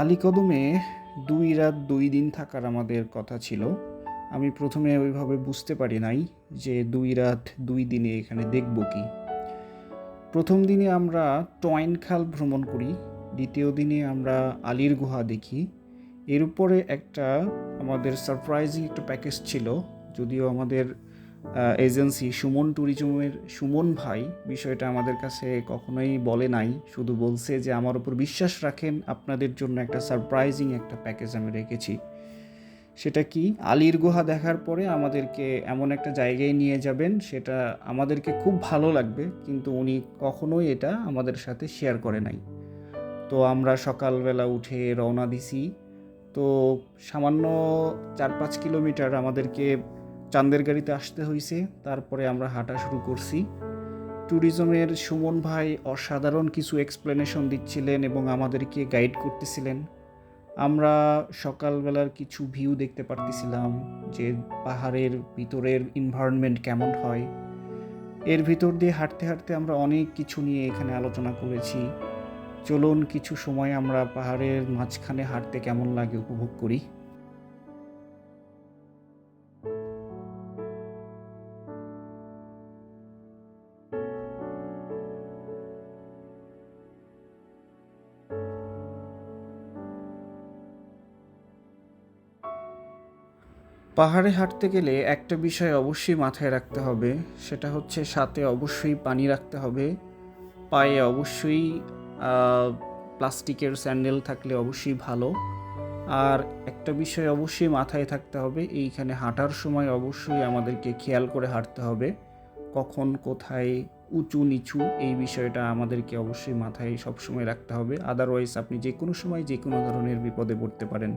আলীকদমে দুই রাত দুই দিন থাকার আমাদের কথা ছিল। আমি প্রথমে ওইভাবে বুঝতে পারি নাই যে দুই রাত দুই দিনে এখানে দেখব কি। প্রথম দিনে আমরা টয়েন খাল ভ্রমণ করি, দ্বিতীয় দিনে আমরা আলীর গুহা দেখি। এর উপরে একটা আমাদের সারপ্রাইজিং একটা প্যাকেজ ছিল, যদিও আমাদের এজেন্সি সুমন ট্যুরিজমের সুমন ভাই বিষয়টা আমাদের কাছে কখনোই বলে নাই। শুধু বলছে যে, আমার উপর বিশ্বাস রাখেন, আপনাদের জন্য একটা সারপ্রাইজিং একটা প্যাকেজ আমি রেখেছি। সেটা কি? আলির গুহা দেখার পরে আমাদেরকে এমন একটা জায়গায় নিয়ে যাবেন, সেটা আমাদেরকে খুব ভালো লাগবে, কিন্তু উনি কখনোই এটা আমাদের সাথে শেয়ার করে নাই। তো আমরা সকালবেলা উঠে রওনা দিছি। তো সামান্য চার পাঁচ কিলোমিটার আমাদেরকে চাঁদের গাড়িতে আসতে হয়েছে তারপরে আমরা হাঁটা শুরু করছি। ট্যুরিজমের সুমন ভাই অসাধারণ কিছু এক্সপ্লেনেশন দিচ্ছিলেন এবং আমাদেরকে গাইড করতেছিলেন। আমরা সকালবেলার কিছু ভিউ দেখতে পারতেছিলাম যে পাহাড়ের ভিতরের এনভায়রনমেন্ট কেমন হয়। এর ভিতর দিয়ে হাঁটতে হাঁটতে আমরা অনেক কিছু নিয়ে এখানে আলোচনা করেছি। চলুন কিছু সময় আমরা পাহাড়ের মাঝখানে হাঁটতে কেমন লাগে উপভোগ করি। পাহাড়ে হাঁটতে গেলে একটা বিষয় অবশ্যই মাথায় রাখতে হবে, সেটা হচ্ছে সাথে অবশ্যই পানি রাখতে হবে। পায়ে অবশ্যই প্লাস্টিকের স্যান্ডেল থাকলে অবশ্যই ভালো। আর একটা বিষয় অবশ্যই মাথায় থাকতে হবে, এইখানে হাঁটার সময় অবশ্যই আমাদেরকে খেয়াল করে হাঁটতে হবে। কখন, কোথায়, উঁচু, নিচু, এই বিষয়টা আমাদেরকে অবশ্যই মাথায় সবসময় রাখতে হবে। আদারওয়াইজ আপনি যে কোনো সময় যে কোনো ধরনের বিপদে পড়তে পারেন।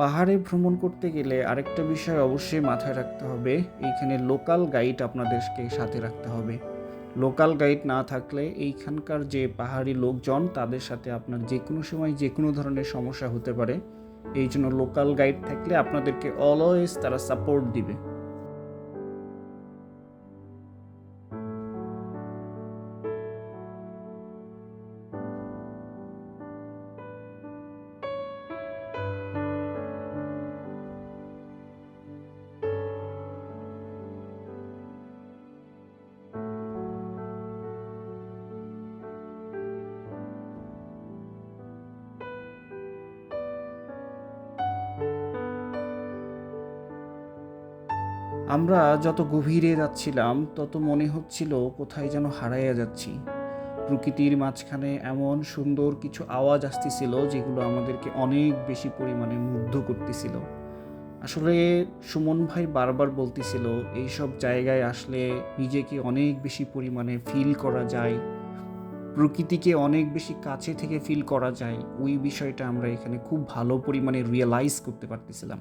পাহাড়ে ভ্রমণ করতে গেলে আরেকটা বিষয় অবশ্যই মাথায় রাখতে হবে, এইখানে লোকাল গাইড আপনাদেরকে সাথে রাখতে হবে। লোকাল গাইড না থাকলে এইখানকার যে পাহাড়ি লোকজন, তাদের সাথে আপনার যে কোনো সময় যে কোনো ধরনের সমস্যা হতে পারে। এই জন্য লোকাল গাইড থাকলে আপনাদেরকে অলওয়েজ তারা সাপোর্ট দিবে। আমরা যত গভীরে যাচ্ছিলাম, তত মনে হচ্ছিল কোথায় যেন হারাইয়া যাচ্ছি। প্রকৃতির মাঝখানে এমন সুন্দর কিছু আওয়াজ আসতেছিল, যেগুলো আমাদেরকে অনেক বেশি পরিমাণে মুগ্ধ করতেছিল। আসলে সুমন ভাই বারবার বলতেছিল, এইসব জায়গায় আসলে নিজেকে অনেক বেশি পরিমাণে ফিল করা যায়। প্রকৃতিকে অনেক বেশি কাছে থেকে ফিল করা যায়। ওই বিষয়টা আমরা এখানে খুব ভালো পরিমাণে রিয়েলাইজ করতে পারতেছিলাম।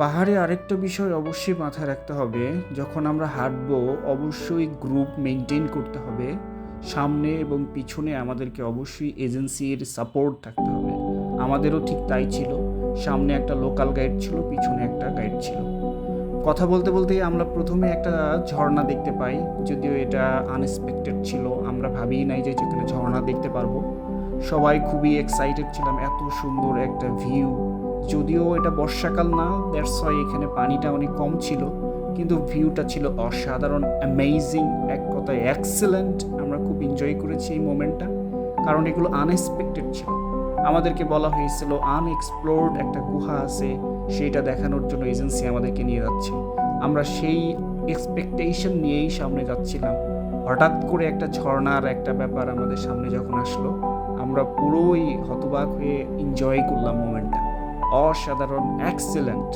পাহাড়ে আরেকটা বিষয় অবশ্যই মাথায় রাখতে হবে, যখন আমরা হাঁটবো অবশ্যই গ্রুপ মেনটেন করতে হবে। সামনে এবং পিছনে আমাদেরকে অবশ্যই এজেন্সির সাপোর্ট থাকতে হবে। আমাদেরও ঠিক তাই ছিল। সামনে একটা লোকাল গাইড ছিল, পিছনে একটা গাইড ছিল। কথা বলতে বলতে আমরা প্রথমে একটা ঝর্ণা দেখতে পাই, যদিও এটা আনএক্সপেক্টেড ছিল। আমরা ভাবিই নাই যে এখানে ঝর্ণা দেখতে পারব। সবাই খুবই এক্সাইটেড ছিলাম, এত সুন্দর একটা ভিউ যদিও এটা বর্ষাকাল না দ্যাটস ওয়াই এখানে পানিটা অনেক কম ছিল, কিন্তু ভিউটা ছিল অসাধারণ অ্যামেজিং এক কথায় এক্সেলেন্ট আমরা খুব এনজয় করেছি এই মোমেন্টটা কারণ এগুলো আনএক্সপেক্টেড ছিল। আমাদেরকে বলা হয়েছিল আনএক্সপ্লোর্ড একটা গুহা আছে, সেইটা দেখানোর জন্য এজেন্সি আমাদেরকে নিয়ে যাচ্ছে। আমরা সেই এক্সপেকটেশন নিয়েই সামনে যাচ্ছিলাম। হঠাৎ করে একটা ঝর্ণার একটা ব্যাপার আমাদের সামনে যখন আসলো, আমরা পুরোই হতবাক হয়ে এনজয় করলাম মোমেন্টটা অসাধারণ এক্সেলেন্ট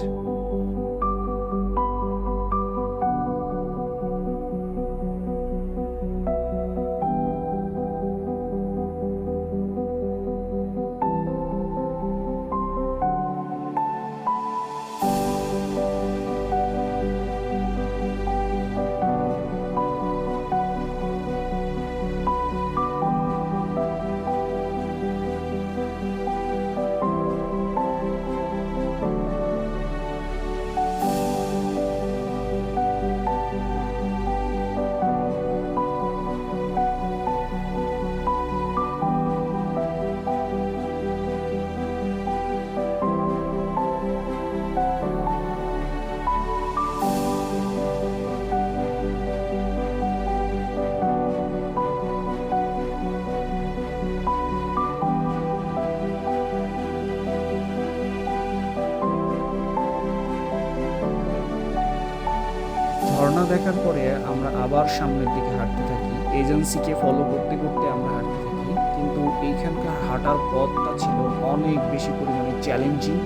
দেখার পরে আমরা আবার সামনের দিকে হাঁটতে থাকি। এজেন্সিকে ফলো করতে করতে আমরা হাঁটতে থাকি। কিন্তু এইখানকার হাঁটার পথটা ছিল অনেক বেশি পরিমাণে চ্যালেঞ্জিং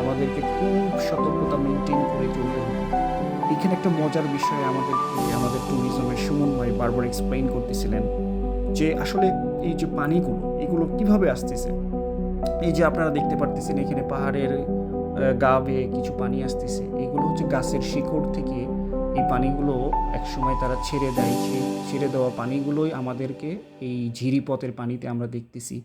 আমাদেরকে খুব সতর্কতা মেনটেন করে চলতে হতো। এখানে একটা মজার বিষয় আমাদেরকে, আমাদের ট্যুরিজমের সুমন ভাই বারবার এক্সপ্লেইন করতেছিলেন যে আসলে এই যে পানিগুলো, এগুলো কীভাবে আসতেছে? এই যে আপনারা দেখতে পারতেছেন এখানে পাহাড়ের গা বেয়ে কিছু পানি আসতেছে। এগুলো হচ্ছে গাছের শিকড় থেকে এই পানিগুলো একসময় তারা ছেড়ে দেয়, ছেড়ে দেওয়া পানিগুলোই আমাদেরকে এই ঝিরিপথের পানিতে আমরা দেখতেছি।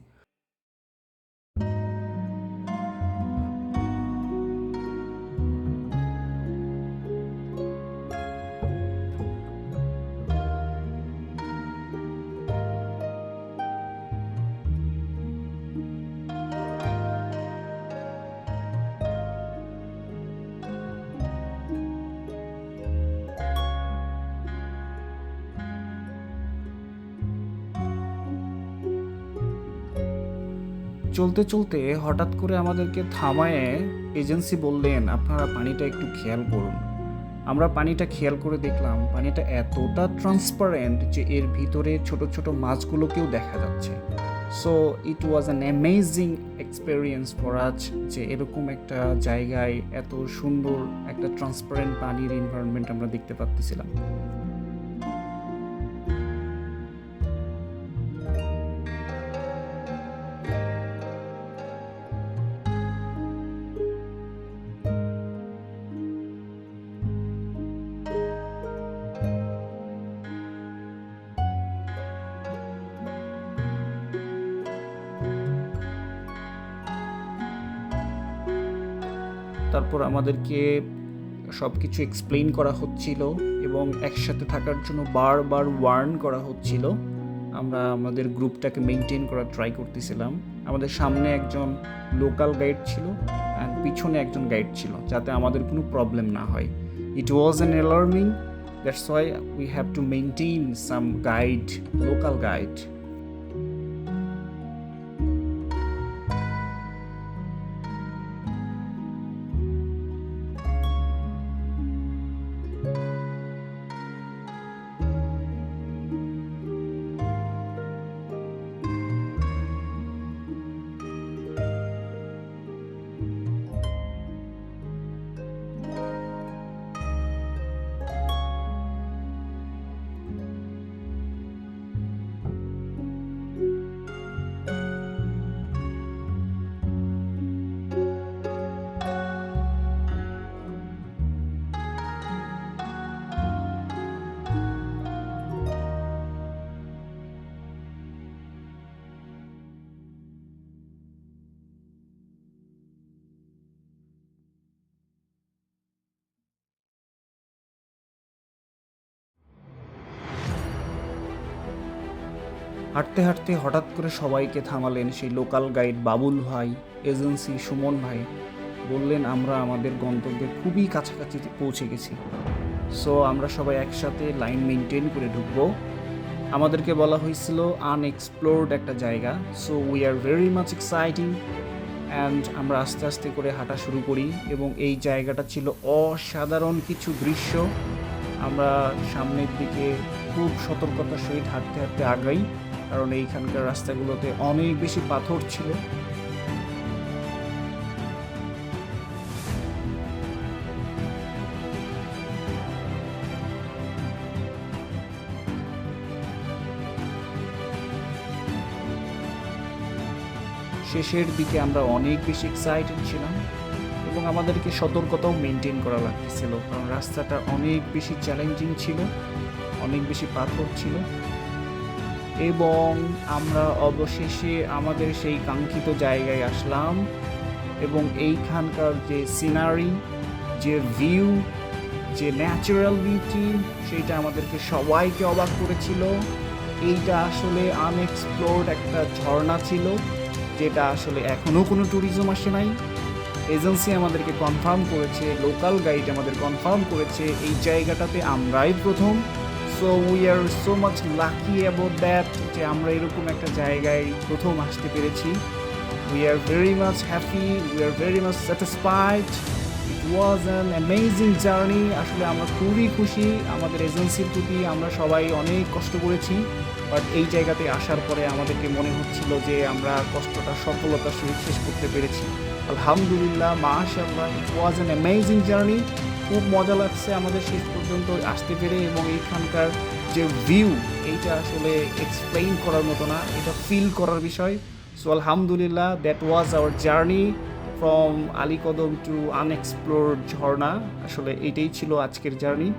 চলতে চলতে হঠাৎ করে আমাদেরকে থামায় এজেন্সি বললেন, আপনারা পানিটা একটু খেয়াল করুন। আমরা পানিটা খেয়াল করে দেখলাম, পানিটা এতটা ট্রান্সপারেন্ট যে এর ভিতরে ছোট ছোট মাছগুলোকেও দেখা যাচ্ছে। So it was an amazing experience for আজ যে এরকম একটা জায়গায় এত সুন্দর একটা ট্রান্সপারেন্ট পানির এনভায়রনমেন্ট আমরা দেখতে পাচ্ছিলাম তারপর আমাদেরকে সব কিছু এক্সপ্লেইন করা হচ্ছিল এবং একসাথে থাকার জন্য বারবার ওয়ার্ন করা হচ্ছিল। আমরা আমাদের গ্রুপটাকে মেনটেন করার ট্রাই করতেছিলাম। আমাদের সামনে একজন লোকাল গাইড ছিল অ্যান্ড পিছনে একজন গাইড ছিল যাতে আমাদের কোনো প্রবলেম না হয়। It was an alarming that's why we have to maintain some guide local guide হাঁটতে হাঁটতে হঠাৎ করে সবাইকে থামালেন সেই লোকাল গাইড বাবুল ভাই, এজেন্সি সুমন ভাই। বললেন, আমরা আমাদের গন্তব্যে খুবই কাছাকাছি পৌঁছে গেছি। সো আমরা সবাই একসাথে লাইন মেনটেন করে ঢুকবো। আমাদেরকে বলা হয়েছিল আনএক্সপ্লোর্ড একটা জায়গা। So we are very much exciting and আমরা আস্তে আস্তে করে হাঁটা শুরু করি এবং এই জায়গাটা ছিল অসাধারণ কিছু দৃশ্য। আমরা সামনের দিকে খুব সতর্কতার সহিত হাঁটতে হাঁটতে আগাই। কারণ এইখানকার রাস্তাগুলোতে অনেক বেশি পাথর ছিল। শেষের দিকে আমরা অনেক বেশি এক্সাইটেড ছিলাম এবং আমাদেরকে সতর্কতাও মেনটেন করা লাগতেছিল, কারণ রাস্তাটা অনেক বেশি চ্যালেঞ্জিং ছিল, অনেক বেশি পাথর ছিল। এবং আমরা অবশেষে আমাদের সেই কাঙ্ক্ষিত জায়গায় আসলাম এবং এইখানকার যে সিনারি, যে ভিউ, যে ন্যাচারাল বিউটি সেটা আমাদেরকে সবাইকে অবাক করেছিল। এইটা আসলে আনএক্সপ্লোর্ড একটা ঝর্ণা ছিল, যেটা আসলে এখনও কোনো ট্যুরিজম আসে নাই। এজেন্সি আমাদেরকে কনফার্ম করেছে লোকাল গাইড আমাদের কনফার্ম করেছে, এই জায়গাটাতে আমরাই প্রথম। So we are so much lucky about that যে আমরা এরকম একটা জায়গায় প্রথম আসতে পেরেছি। We are very much happy we are very much satisfied it was an amazing journey আসলে আমরা খুবই খুশি, আমাদের এজেন্সির প্রতি আমরা সবাই অনেক কষ্ট করেছি। বাট এই জায়গাতে আসার পরে আমাদেরকে মনে হচ্ছিল যে আমরা কষ্টটা, সফলতার সহিত শেষ করতে পেরেছি। আলহামদুলিল্লাহ মাশাল্লাহ it was an amazing journey খুব মজা লাগছে আমাদের শেষ পর্যন্ত আসতে পেরে এবং এইখানকার যে ভিউ এইটা আসলে এক্সপ্লেইন করার মতো না, এটা ফিল করার বিষয়। সো আলহামদুলিল্লাহ that was our journey from Alikadam to unexplore ঝর্ণা। আসলে এটাই ছিল আজকের জার্নি